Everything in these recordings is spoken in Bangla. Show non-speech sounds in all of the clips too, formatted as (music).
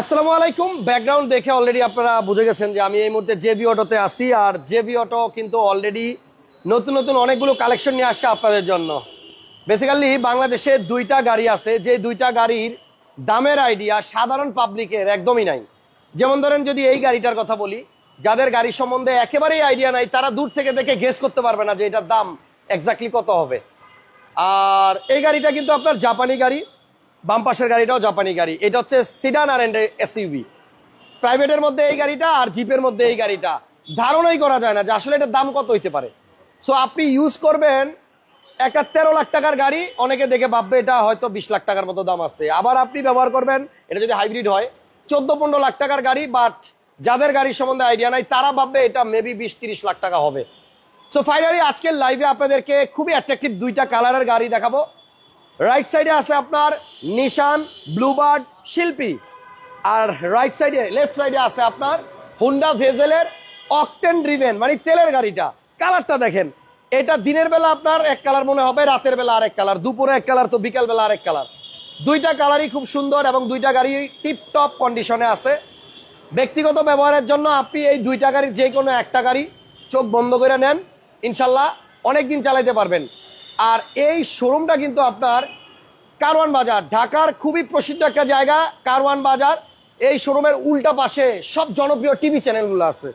আসসালামু আলাইকুম। ব্যাকগ্রাউন্ড দেখে অলরেডি আপনারা বুঝে গেছেন যে আমি এই মুহূর্তে জেবি অটোতে আসি আর জেবি অটো কিন্তু অলরেডি নতুন নতুন অনেকগুলো কালেকশন নিয়ে আসছে আপনাদের জন্য। বেসিক্যালি বাংলাদেশে দুইটা গাড়ি আছে, যে দুইটা গাড়ির দামের আইডিয়া সাধারণ পাবলিকের একদমই নাই। যেমন ধরেন যদি এই গাড়িটার কথা বলি, যাদের গাড়ি সম্বন্ধে একেবারেই আইডিয়া নাই, তারা দূর থেকে দেখে গেস করতে পারবে না যে এটার দাম এক্স্যাক্টলি কত হবে। আর এই গাড়িটা কিন্তু আপনার জাপানি গাড়ি বাম পাশের গাড়িটাও জাপানি গাড়ি। এটা হচ্ছে সিডান আর এন্ড এসইউভি প্রাইভেটের মধ্যে এই গাড়িটা আর জিপের মধ্যে এই গাড়িটা। ধারণাই করা যায় না যে আসলে এটার দাম কত হইতে পারে। সো আপনি ইউজ করবেন একটা তেরো লাখ টাকার গাড়ি, অনেকে দেখে ভাববে এটা হয়তো বিশ লাখ টাকার মতো দাম আছে। আবার আপনি ব্যবহার করবেন, এটা যদি হাইব্রিড হয়, চোদ্দ পনেরো লাখ টাকার গাড়ি বাট যাদের গাড়ির সম্বন্ধে আইডিয়া নাই, তারা ভাববে এটা মেবি বিশ তিরিশ লাখ টাকা হবে। সো ফাইনালি আজকের লাইভে আপনাদেরকে খুবই অ্যাট্রাকটিভ দুইটা কালারের গাড়ি দেখাবো। রাইট সাইডে আছে আপনার নিশান ব্লুবার্ড শিল্পী। আর রাইট সাইডে লেফট সাইডে আছে আপনার হুন্ডা ভেজেলের অকটেন ড্রিভেন মানে তেলের গাড়িটা। কালারটা দেখেন। এটা দিনের বেলা আপনার এক কালার মনে হবে, রাতের বেলা আরেক কালার দুপুরে এক কালার তো বিকাল বেলা আরেক কালার দুইটা কালারই খুব সুন্দর এবং দুইটা গাড়ি টিপ টপ কন্ডিশনে আছে। ব্যক্তিগত ব্যবহারের জন্য আপনি এই দুইটা গাড়ির যে কোনো একটা গাড়ি চোখ বন্ধ করে নেন। ইনশাল্লাহ অনেক দিন চালাইতে পারবেন। আর এই শোরুমটা কিন্তু আপনার কারওয়ান বাজার, ঢাকার খুবই প্রসিদ্ধ একটা জায়গা, কারওয়ান বাজার। এই শোরুমের উল্টা পাশে সব জনপ্রিয় টিভি চ্যানেলগুলো আছে।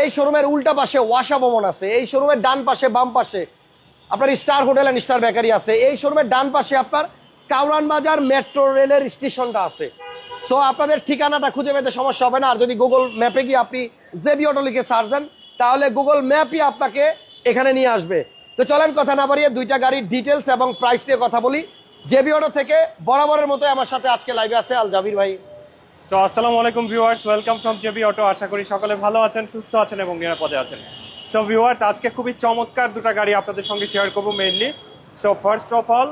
এই শোরুমের উল্টা পাশে ওয়াসা ভবন আছে, এই শোরুমের ডান পাশে, বাম পাশে আপনার star hotel and star bakery আছে। এই শোরুমের ডান পাশে আপনার কাউরান বাজার মেট্রো রেলের স্টেশনটা আছে। সো আপনাদের ঠিকানাটা খুঁজে পেতে সমস্যা হবে না। আর যদি গুগল ম্যাপে গিয়ে আপনি জেবি অটো লিখে সার্চ দেন, তাহলে গুগল ম্যাপই আপনাকে এখানে নিয়ে আসবে। তো চলেন কথা না বাড়িয়ে দুইটা গাড়ির ডিটেলস এবং প্রাইস নিয়ে কথা বলি। জেবি অটো থেকে বরাবরের মতো আমার সাথে আজকে লাইভে আছে আল জাবির ভাই। সো আসসালামু আলাইকুম viewers welcome from JB auto আশা করি সকলে ভালো আছেন, সুস্থ আছেন এবং নিরাপদে আছেন। সো ভিউয়ার্স আজকে খুবই চমৎকার দুটো গাড়ি আপনাদের সঙ্গে শেয়ার করব mainly so first of all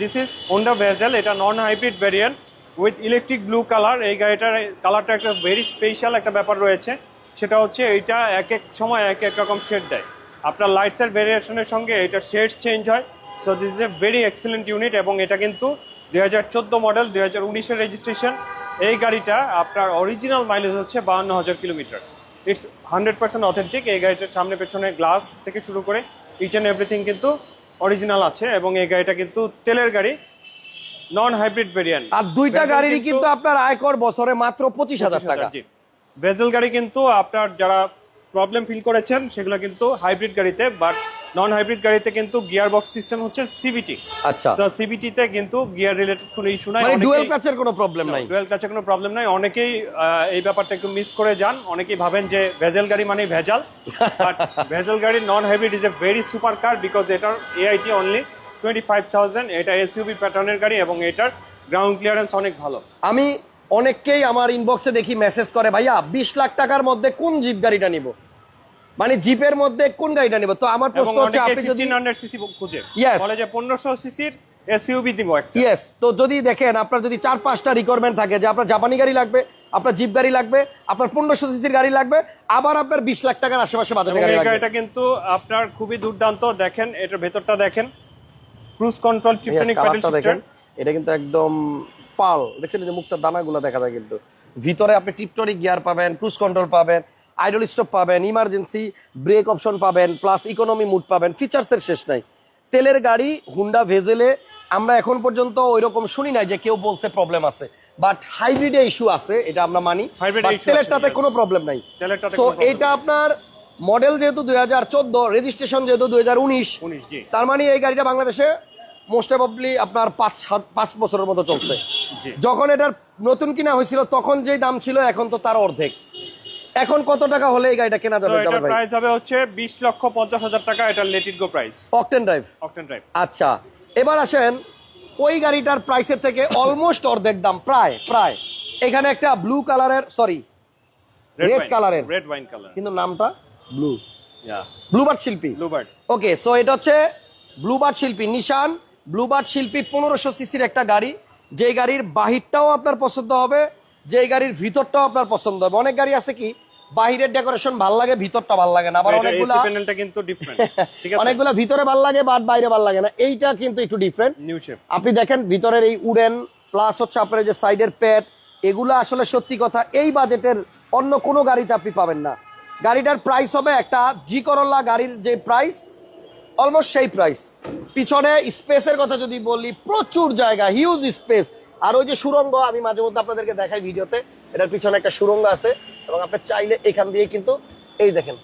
this is Honda Vezel এটা non hybrid variant with electric blue colour এই গাড়িটার কালারটা একটা ভেরি স্পেশাল একটা ব্যাপার রয়েছে। সেটা হচ্ছে এইটা এক এক সময় এক এক রকম শেড দেয়। আপনার লাইটসের ভেরিয়েশনের সঙ্গে এটা শেডস চেঞ্জ হয়। So this is a very excellent unit এবং এটা কিন্তু দুই হাজার চোদ্দ মডেল দুই হাজার উনিশের রেজিস্ট্রেশন এই গাড়িটা আপনার অরিজিনাল মাইলেজ হচ্ছে বাহান্ন হাজার kilometre. It's hundred percent authentic এই গাড়িটার সামনে পেছনে গ্লাস থেকে শুরু করে ইচ অ্যান্ড এভরিথিং কিন্তু অরিজিনাল আছে এবং এই গাড়িটা কিন্তু তেলের গাড়ি নন হাইব্রিড ভেরিয়েন্ট আর দুইটা গাড়িরই কিন্তু আপনার আয়কর বছরে মাত্র পঁচিশ হাজার টাকা। ভেজেল গাড়ি কিন্তু আপনার যারা প্রবলেম ফিল করেছেন সেগুলো কিন্তু হাইব্রিড গাড়িতে বাট নন হাইব্রিড গাড়িতে কিন্তু গিয়ার বক্স সিস্টেম হচ্ছে সিবিটি আচ্ছা। তো সিবিটিতে কিন্তু গিয়ার রিলেটেড কোনো ইস্যু নাই মানে ডুয়েল প্যাচের কোনো প্রবলেম নাই? ডুয়েল কাছে কোনো প্রবলেম নাই অনেকেই এই ব্যাপারটা একটু মিস করে যান অনেকেই ভাবেন যে ভেজাল গাড়ি মানে ভেজাল বাট (laughs) ভেজেল গাড়ি non hybrid is a very super car because এটার AIT only twenty five thousand এটা এসইউবি প্যাটার্নের গাড়ি এবং এটার গ্রাউন্ড ক্লিয়ারেন্স অনেক ভালো। আমি অনেককেই আমার ইনবক্সে দেখি মেসেজ করে ভাইয়া বিশ লাখ টাকার মধ্যে কোন জিপ গাড়িটা নিব? মানে জিপের মধ্যে কোন গাড়িটা নিব? তো আমার প্রশ্ন হচ্ছে আপনি যদি ফিফটিন হান্ড্রেড সিসি খুঁজে। Yes. বলে যে পনেরোশো সিসির এসইউবি দিব একটা। ইয়েস তো যদি দেখেন আপনার যদি চার পাঁচটা রিকোয়ারমেন্ট থাকে যে আপনার জাপানি গাড়ি লাগবে আপনার জিপ গাড়ি লাগবে আপনার পনেরোশো সিসির গাড়ি লাগবে আবার আপনার বিশ লাখ টাকার আশেপাশে বাজারে গাড়ি লাগবে। গাড়িটা কিন্তু আপনার খুবই দুর্দান্ত। দেখেন এটার ভেতরটা দেখেন। ক্রুজ কন্ট্রোল টিপটনিক প্যাডেল দেখেন এটা কিন্তু একদম পাল। দেখছেন যে মুক্তার দানাগুলো দেখা যায় কিন্তু। ভিতরে আপনি টিপটনিক গিয়ার পাবেন ক্রুজ কন্ট্রোল পাবেন। আইডল স্টপ পাবেন ইমার্জেন্সি ব্রেক অপশন পাবেন প্লাস ইকোনমি মুড পাবেন ফিচার্সের শেষ নাই। তেলের গাড়ি হুন্ডা ভেজেলে আমরা এখন পর্যন্ত ওই রকম শুনি নাই যে কেউ বলছে প্রবলেম আছে। বাট হাইব্রিডে ইস্যু আছে এটা আমরা মানি। তেলেরটাতে কোনো প্রবলেম নাই। সো এটা আপনার মডেল যেহেতু দুই হাজার চোদ্দ রেজিস্ট্রেশন যেহেতু দুই হাজার উনিশ তার মানে এই গাড়িটা বাংলাদেশে মোস্ট প্রবলি আপনার পাঁচ সাত পাঁচ বছরের মতো চলছে। জি। যখন এটার নতুন কিনা হয়েছিল তখন যেই দাম ছিল এখন তো তার অর্ধেক। এখন কত টাকা হলে এই গাড়িটা কেনা যাবে ভাই? প্রাইস হবে হচ্ছে বিশ লক্ষ পঞ্চাশ হাজার টাকা এটা let it go price octane drive octane drive আচ্ছা এবার আসেন ওই গাড়িটার প্রাইসের থেকে অলমোস্ট অর্ধেক দাম প্রায় প্রায়। এখানে একটা ব্লু কালারের সরি colour এর। রেড ওয়াইন কালার কিন্তু নামটা blue yeah Bluebird Sylphy Bluebird okay so এটা হচ্ছে ব্লুবার্ড শিল্পী নিশান ব্লুবার্ড শিল্পী পনেরোশো সিসির একটা গাড়ি। যে গাড়ির বাহিরটাও আপনার পছন্দ হবে যে গাড়ির ভিতরটাও আপনার পছন্দ হবে। অনেক গাড়ি আছে কি বাহিরের ডেকোরেশন ভালো লাগে ভিতরটা ভালো লাগে না। আবার অনেকগুলা প্যানেলটা কিন্তু ডিফারেন্ট (laughs) ঠিক আছে? অনেকগুলা ভিতরে ভালো লাগে বাট বাইরে ভালো লাগে না। এইটা কিন্তু একটু ডিফারেন্ট নিউ শেপ আপনি দেখেন ভিতরের এই উডেন প্লাস হচ্ছে আপনার যে সাইডের প্যাড এগুলো আসলে সত্যি কথা এই বাজেটের অন্য কোনো গাড়িতে আপনি পাবেন না। গাড়িটার প্রাইস হবে একটা জি করল্লা গাড়ির যে প্রাইস অলমোস্ট সেই প্রাইস পিছনে স্পেসের কথা যদি বলি প্রচুর জায়গা হিউজ স্পেস আর ওই যে সুরঙ্গ আমি মাঝে মধ্যে আপনাদেরকে দেখাই ভিডিওতে। এটার পিছনে একটা সুরঙ্গ আছে এবং আপনি চাইলে এখান দিয়ে কিন্তু এই দেখেন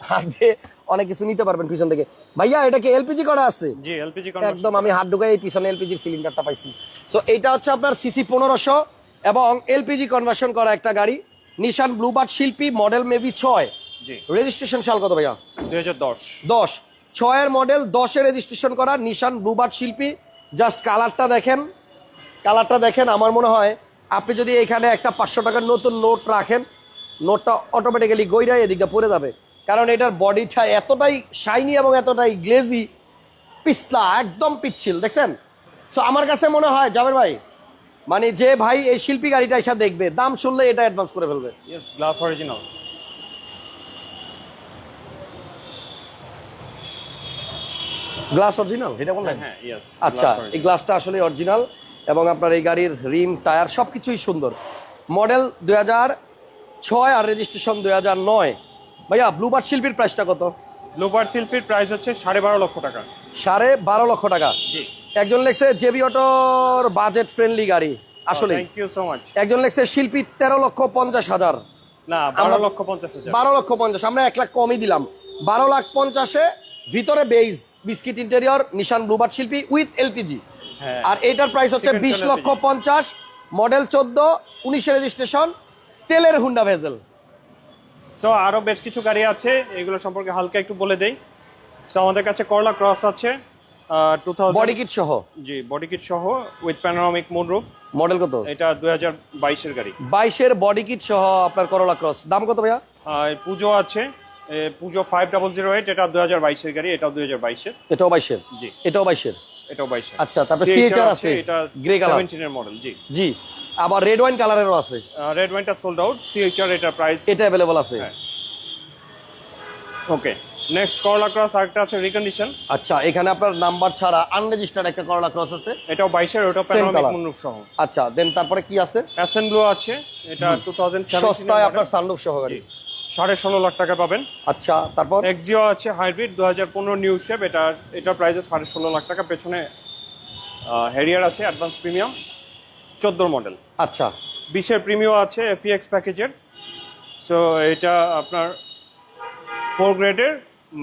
হাত দিয়ে অনেক কিছু নিতে পারবেন পিছন থেকে। ভাইয়া এটা কি এলপিজি করা আছে? জি এলপিজি একদম আমি হাত ঢুকাই এই পিছনে এলপিজির সিলিন্ডারটা পাইছি। সো এইটা হচ্ছে আপনার সিসি পনেরোশো এবং এলপিজি কনভার্সন করা একটা গাড়ি। Nissan Bluebird Sylphy model maybe জি। রেজিস্ট্রেশন সাল কত ভাইয়া? মডেল রেজিস্ট্রেশন করা নিশান ব্লুবার্ড শিল্পী। জাস্ট কালারটা দেখেন। কালারটা দেখেন আমার মনে হয় আপনি যদি এখানে একটা পাঁচশো টাকার নতুন নোট রাখেন নোটটা অটোমেটিক্যালি গইরাই এদিকে পড়ে যাবে। কারণ এটার বডিটা এতটাই শাইনি এবং এতটাই গ্লেজি পিছলা একদম পিচ্ছিল দেখছেন? সো আমার কাছে মনে হয় যাবেন ভাই মানে যে ভাই এই শিল্পী গাড়িটা এসে দেখবে দাম শুনলে এটা অ্যাডভান্স করে ফেলবে। গ্লাস অরিজিনাল গ্লাস অরিজিনাল এটা বললেন হ্যাঁ আচ্ছা এই গ্লাসটা আসলে অরিজিনাল এবং আপনার এই গাড়ির রিম টায়ার সব কিছুই সুন্দর। মডেল দুই হাজার ছয় আর রেজিস্ট্রেশন দুই হাজার নয়। ভাইয়া ব্লুবার্ড শিল্পীর প্রাইসটা কত? লোপার শিল্পীর প্রাইস হচ্ছে সাড়ে বারো লক্ষ টাকা। সাড়ে বারো লক্ষ টাকা। একজন লেখছে জেবি অটোর বাজেট ফ্রেন্ডলি গাড়ি আসলে সো মাচ একজন লেখছে শিল্পী তেরো লক্ষ পঞ্চাশ হাজার। বারো লক্ষ পঞ্চাশ আমরা এক লাখ কমই দিলাম। বারো লাখ পঞ্চাশে ভিতরে beige biscuit interior Nissan Bluebird Sylphy with LPG আর এইটার প্রাইস হচ্ছে বিশ লক্ষ পঞ্চাশ মডেল চোদ্দ উনিশে রেজিস্ট্রেশন তেলের হুন্ডা ভেজেল সো আরও বেশ কিছু গাড়ি আছে এগুলো সম্পর্কে হালকা একটু বলে দেই। সো আমাদের কাছে করলা ক্রস আছে টু বডি থাউজেন্ড কিট সহ। জি বডি কিট সহ উইথ প্যানোরামিক মুনরুফ মডেল কত? এটা দুই হাজার বাইশের গাড়ি। বাইশের বডি কিট সহ আপনার করলা ক্রস দাম কত ভাইয়া? পুজো আছে পুজো ফাইভ ডাবল জিরো এইট এটা দুই হাজার বাইশের গাড়ি এটাও দুই হাজার বাইশের। এটাও বাইশের? জি। এটাও বাইশের? এটাও বাইশের আচ্ছা, তারপরে আছে, এটা grey colour। সেভেন্টিনের মডেল জি। জি আবার রেড ওয়াইন কালারেরও আছে। রেড ওয়াইনটা সোল্ড আউট সিএইচআর এটা প্রাইস এটা অ্যাভেলেবল আছে। ওকে নেক্সট করলা ক্রস আরেকটা আছে রিকন্ডিশন আচ্ছা এখানে আপনার নাম্বার ছাড়া আনরেজিস্টার্ড একটা করলা ক্রস আছে। এটাও বাইশের ওটাও Same প্যানোরামিক। মুনরুফ সহ। আচ্ছা দেন তারপরে কি আছে? অ্যাসেন ব্লু আছে এটা টু থাউজেন্ড সস্তায় আপনার সানরুফ সহ গাড়ি। সাড়ে ষোলো লাখ টাকা পাবেন। আচ্ছা তারপর? এক্সিও আছে হাইব্রিড দু হাজার পনেরো নিউ শেপ এটা এটার প্রাইস সাড়ে ষোলো লাখ টাকা। পেছনে হেরিয়ার আছে অ্যাডভান্স প্রিমিয়াম চোদ্দোর মডেল আচ্ছা। বিশের প্রিমিয়াম আছে এফিএক্স প্যাকেজের সো এটা আপনার ফোর গ্রেডের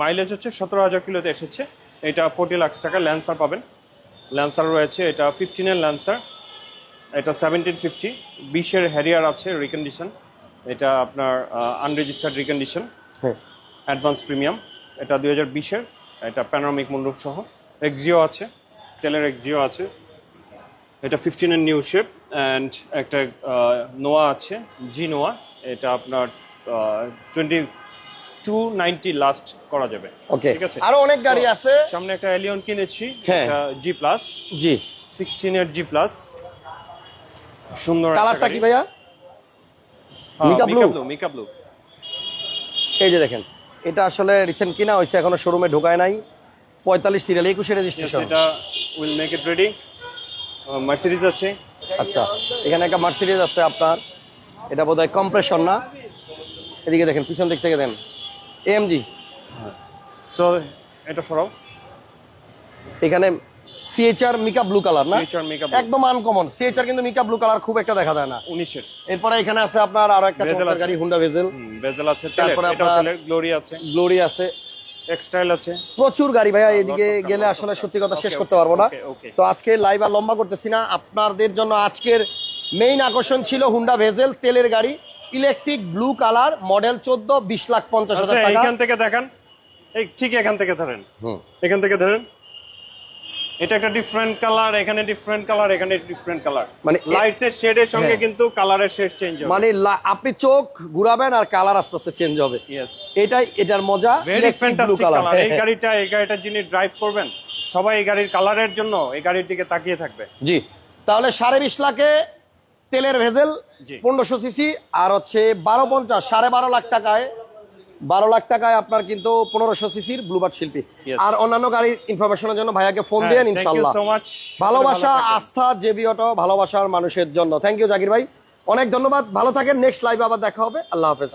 মাইলেজ হচ্ছে সতেরো হাজার কিলোতে এসেছে। এটা ফোর্টি লাখ টাকা ল্যান্সার পাবেন। ল্যান্সার রয়েছে এটা ফিফটিনের ল্যান্সার এটা সেভেন্টিন ফিফটি বিশের হ্যারিয়ার আছে রিকন্ডিশন এটা আপনার আনরেজিস্টার্ড রিকন্ডিশন হ্যাঁ। অ্যাডভান্স প্রিমিয়াম এটা দুই হাজার বিশের এটা প্যানোরামিক মুন্ডুপ সহ। এক্সিও আছে তেলের এক্সিও আছে। এটা ফিফটিনের নিউ শেপ অ্যান্ড একটা নোয়া আছে জি নোয়া এটা আপনার টোয়েন্টি টু নাইনটি লাস্ট করা যাবে। ওকে ঠিক আছে? আরও অনেক গাড়ি আছে। সামনে একটা এলিয়ন কিনেছি। জি প্লাস জি সিক্সটিনের জি প্লাস সুন্দর কালারটা কি ভাইয়া? মিকা ব্লু মিকা ব্লু এই যে দেখেন এটা আসলে রিসেন্ট কিনা হয়েছে এখনও শোরুমে ঢোকায় নাই। পঁয়তাল্লিশ সিরিয়াল একুশে রেজিস্ট্রেশন এটা will make it ready Mercedes আছে। আচ্ছা এখানে একটা মার্সিডিজ আছে আপনার। এটা বোধহয় কম্প্রেশন না। এদিকে দেখেন পিছন দিক থেকে দেন। এমজি সো এটা সরাও। এখানে সিএচআর মিকা ব্লু কালার না? একদম আনকমন সিএচআর কিন্তু মিকা ব্লু কালার খুব একটা দেখা যায় না। এরপরে এখানে আছে আপনার আরও একটা চমৎকার গাড়ি হুন্ডা ভেজেল বেজেল আছে তারপরে আপনার- গ্লোরি আছে। গ্লোরি আছে। এক্সটাইল আছে। প্রচুর গাড়ি ভাইয়া এদিকে গেলে আসলে সত্যি কথা শেষ করতে পারব না. তো আজকে লাইভ আর লম্বা করতেছি না। আপনাদের জন্য আজকের মেইন আকর্ষণ ছিল হুন্ডা ভেজেল তেলের গাড়ি ইলেকট্রিক ব্লু কালার মডেল চোদ্দ বিশ লাখ পঞ্চাশ আচ্ছা হাজার টাকা। এইখান থেকে দেখান। এই ঠিক এখান থেকে ধরেন। এখান থেকে ধরেন। এটা একটা ডিফারেন্ট কালার এখানে ডিফারেন্ট কালার এখানে ডিফারেন্ট কালার মানে মানে এ- লাইটস এর সঙ্গে হ্যাঁ। কিন্তু কালারের শেড চেঞ্জ হবে। মানে আপনি চোখ ঘুরাবেন আর কালার আস্তে আস্তে চেঞ্জ হবে। এটাই এটার মজা ভেরি ফ্যান্টাস্টিক কালার এই গাড়িটা এই গাড়িটা যিনি ড্রাইভ করবেন সবাই এই গাড়ির কালারের জন্য এই গাড়ির দিকে তাকিয়ে থাকবে। জি। তাহলে সাড়ে বিশ লাখে তেলের ভেজেল। পনেরোশো সিসি আর হচ্ছে বারো পঞ্চাশ সাড়ে বারো লাখ টাকায় বারো লাখ টাকায় আপনার কিন্তু পনেরোশো সিসির ব্লুবার্ড শিল্পী। আর অন্যান্য গাড়ির ইনফরমেশনের জন্য ভাইয়াকে ফোন দিয়ে দেন ইনশাল্লাহ। ভালোবাসা আস্থা জেবি অটো ভালোবাসার মানুষের জন্য। থ্যাংক ইউ জাকির ভাই। অনেক ধন্যবাদ। ভালো থাকেন। নেক্সট লাইভে আবার দেখা হবে। আল্লাহ হাফেজ।